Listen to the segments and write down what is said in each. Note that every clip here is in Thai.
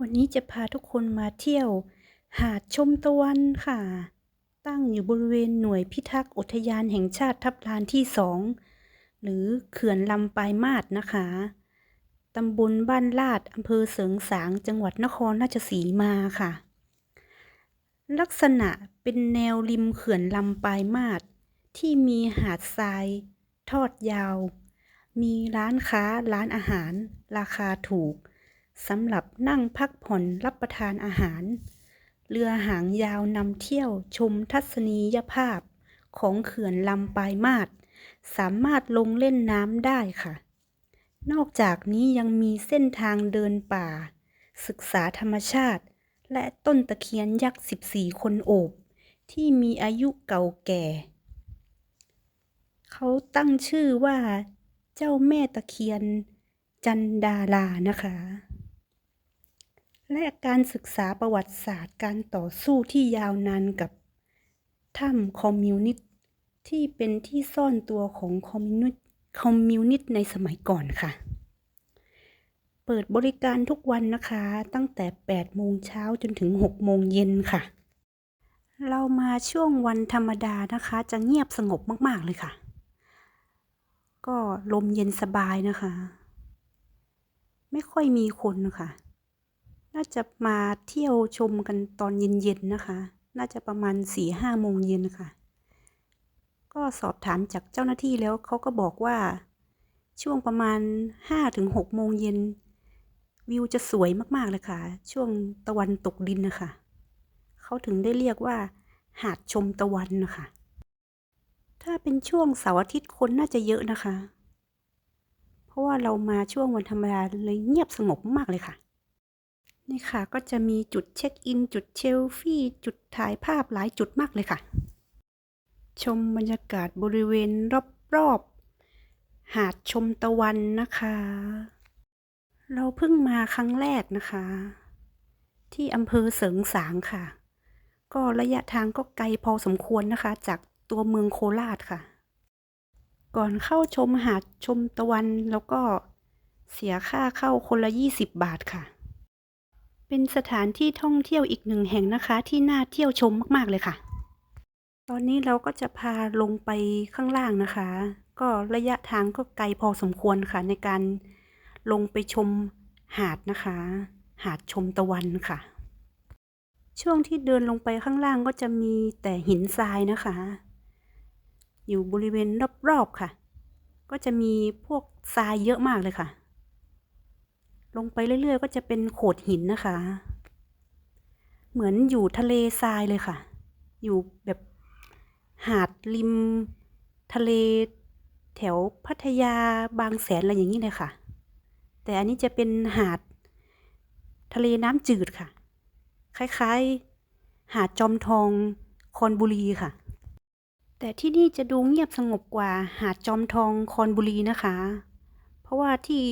วันนี้จะพาทุกคนมาเที่ยว หาดชมตะวันค่ะ ตั้งอยู่บริเวณหน่วยพิทักษ์อุทยานแห่งชาติทับลานที่สองหรือเขื่อนลำปลายมาศนะคะ ตำบลบ้านลาดอำเภอเสริงสาง จังหวัดนครราชสีมาค่ะ ลักษณะเป็นแนวริมเขื่อนลำปลายมาศที่มีหาดทราย ทอดยาว มีร้านค้าร้านอาหาร ราคาถูก สำหรับนั่งพักผ่อนรับประทานอาหาร เรือหางยาวนำเที่ยวชมทัศนียภาพของเขื่อนลำปลายมาศสามารถลงเล่นน้ำได้ค่ะ นอกจากนี้ยังมีเส้นทางเดินป่า ศึกษาธรรมชาติ และต้นตะเคียนยักษ์ 14 คนโอบ ที่มีอายุเก่าแก่ เขาตั้งชื่อว่าเจ้าแม่ตะเคียนจันดารานะคะ และการศึกษาประวัติศาสตร์การต่อสู้ที่ยาวนานกับถ้ำคอมมิวนิสต์ที่เป็นที่ซ่อนตัวของคอมมิวนิสต์คอมมิวนิสต์ในสมัยก่อนค่ะ เปิดบริการทุกวันนะคะ ตั้งแต่ 8 โมงเช้าจนถึง 6 โมงเย็นค่ะ เรามาช่วงวันธรรมดานะคะ จะเงียบสงบมาก ๆ เลยค่ะ ก็ลมเย็นสบายนะคะ ไม่ค่อยมีคนนะคะ น่าจะมาเที่ยวชมกันตอนเย็นๆนะคะ น่าจะประมาณสี่ห้าโมงเย็นนะคะก็สอบถามจากเจ้าหน้าที่แล้วเขาก็บอกว่า ช่วงประมาณห้าถึงหกโมงเย็น วิวจะสวยมากๆเลยค่ะ ช่วงตะวันตกดินนะคะเขาถึงได้เรียกว่า หาดชมตะวันนะคะ ถ้าเป็นช่วงเสาร์อาทิตย์คนน่าจะเยอะนะคะ เพราะว่าเรามาช่วงวันธรรมดาเลยเงียบสงบมากเลยค่ะ นี่ค่ะก็จะมีจุดเช็คอิน จุดเชลฟี่ จุดถ่ายภาพหลายจุดมากเลยค่ะ ชมบรรยากาศบริเวณรอบๆหาดชมตะวันนะคะ เราเพิ่งมาครั้งแรกนะคะ ที่อำเภอเสริงสางค่ะ ก็ระยะทางก็ไกลพอสมควรนะคะ จากตัวเมืองโคราชค่ะ ก่อนเข้าชมหาดชมตะวันแล้วก็เสียค่าเข้าคนละ 20 บาทค่ะ เป็นสถานที่ท่องเที่ยวอีกหนึ่งแห่งนะคะ ที่น่าเที่ยวชมมาก ๆ เลยค่ะ ตอนนี้เราก็จะพาลงไปข้างล่างนะคะ ก็ระยะทางก็ไกลพอสมควรค่ะ ในการลงไปชมหาดนะคะ หาดชมตะวันค่ะ ช่วงที่เดินลงไปข้างล่างก็จะมีแต่หินทรายนะคะ อยู่บริเวณรอบๆค่ะ ก็จะมีพวกทรายเยอะมากเลยค่ะ ลงไปเรื่อยๆ ก็จะเป็นโขดหินนะคะ เหมือนอยู่ทะเลทรายเลยค่ะ อยู่แบบหาดริม ทะเล แถวพัทยาบางแสนอะไรอย่างนี้เลยค่ะ แต่อันนี้จะเป็นหาดทะเลน้ำจืดค่ะ คล้ายๆ หาดจอมทองคอนบุรีค่ะ แต่ที่นี่จะดูเงียบสงบกว่าหาดจอมทองคอนบุรีนะคะ เพราะว่าที่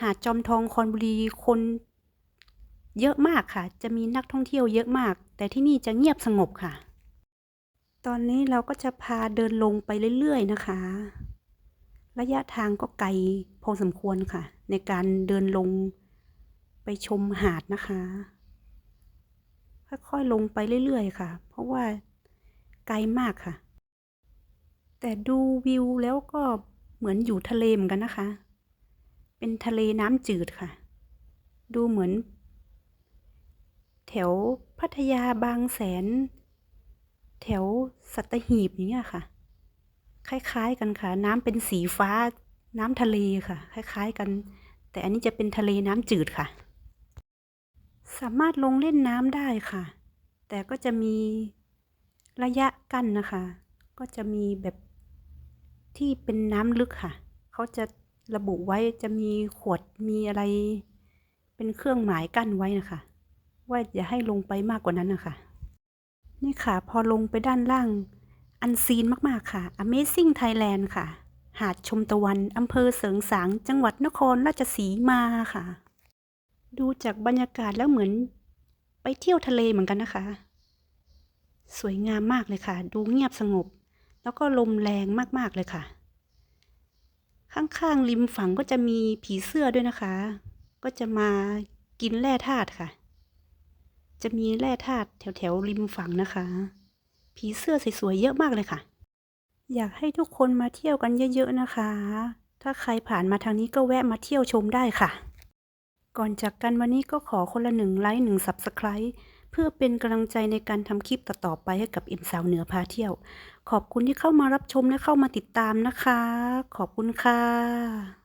หาดจอมทองคอนบุรีคนเยอะมากค่ะ จะมีนักท่องเที่ยวเยอะมาก แต่ที่นี่จะเงียบสงบค่ะ ตอนนี้เราก็จะพาเดินลงไปเรื่อยๆนะคะ ระยะทางก็ไกลพอสมควรค่ะ ในการเดินลงไปชมหาดนะคะ ค่อยๆลงไปเรื่อยๆค่ะ เพราะว่าไกลมากค่ะ แต่ดูวิวแล้วก็เหมือนอยู่ทะเลเหมือนกันนะคะ เป็นทะเลน้ำจืดค่ะ ดูเหมือน แถวพัทยาบางแสน แถวสัตหีบอย่างเงี้ยค่ะ คล้ายๆกันค่ะ น้ำเป็นสีฟ้าน้ำทะเลค่ะ คล้ายๆกัน แต่อันนี้จะเป็นทะเลน้ำจืดค่ะ สามารถลงเล่นน้ำได้ค่ะ แต่ก็จะมีระยะกั้นนะคะ ก็จะมีแบบที่เป็นน้ำลึกค่ะ เขาจะ ระบุไว้จะมีขวดมีอะไร เป็นเครื่องหมายกั้นไว้นะคะ ว่าอย่าให้ลงไปมากกว่านั้นนะคะ นี่ค่ะ พอลงไปด้านล่าง อันซีนมากๆค่ะ Amazing Thailand ค่ะ หาดชมตะวันอำเภอเสริงสาง จังหวัดนครราชสีมาค่ะ ดูจากบรรยากาศแล้วเหมือน ไปเที่ยวทะเลเหมือนกันนะคะ สวยงามมากเลยค่ะ ดูเงียบสงบ แล้วก็ลมแรงมากๆเลยค่ะ ข้างๆริมฝั่งก็จะมีผีเสื้อด้วยนะคะ ก็จะมากินแร่ธาตุค่ะ จะมีแร่ธาตุแถวๆริมฝั่งนะคะ ผีเสื้อสวยๆเยอะมากเลยค่ะ อยากให้ทุกคนมาเที่ยวกันเยอะๆนะคะ ถ้าใครผ่านมาทางนี้ก็แวะมาเที่ยวชมได้ค่ะ ก่อนจากกันวันนี้ก็ขอคนละหนึ่งไลค์หนึ่ง Subscribe เพื่อเป็นกำลังใจในการทำคลิปต่อๆไปให้กับเอ็มสาวเหนือพาเที่ยว ขอบคุณที่เข้ามารับชมและเข้ามาติดตามนะคะ ขอบคุณค่ะ